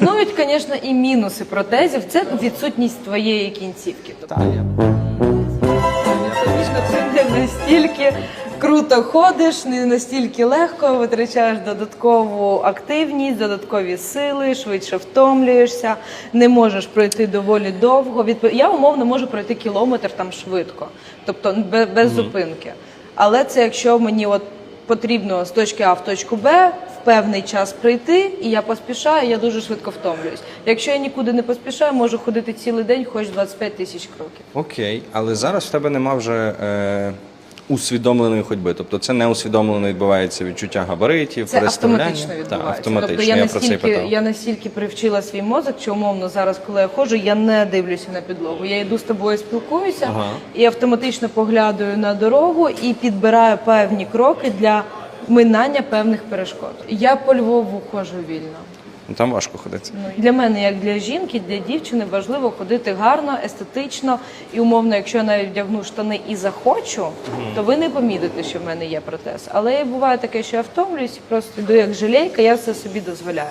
Існують, звісно, і мінуси протезів. Це відсутність твоєї кінцівки. Тобто ти не настільки круто ходиш, не настільки легко витрачаєш додаткову активність, додаткові сили, швидше втомлюєшся, не можеш пройти доволі довго. Я умовно можу пройти кілометр там швидко, тобто без зупинки. Але це якщо мені от потрібно з точки А в точку Б в певний час прийти, і я поспішаю, я дуже швидко втомлююсь. Якщо я нікуди не поспішаю, можу ходити цілий день, хоч 25 тисяч кроків. Окей, але зараз в тебе нема вже е, усвідомленої ходьби. Тобто це не усвідомлено відбувається відчуття габаритів, Це переставляння. автоматично відбувається. Так, автоматично. Тобто я, я, про це настільки, питав. я настільки привчила свій мозок, що умовно зараз, коли я ходжу, я не дивлюся на підлогу. Я йду з тобою, спілкуюся Ага. і автоматично поглядаю на дорогу і підбираю певні кроки для минання певних перешкод. Я по Львову ходжу вільно. Ну, Там важко ходити. Ну, для мене, як для жінки, для дівчини важливо ходити гарно, естетично і умовно, якщо я навіть вдягну штани і захочу, то ви не помітите, що в мене є протез. Але буває таке, що я втомлююсь, просто йду як жалейка, я все собі дозволяю.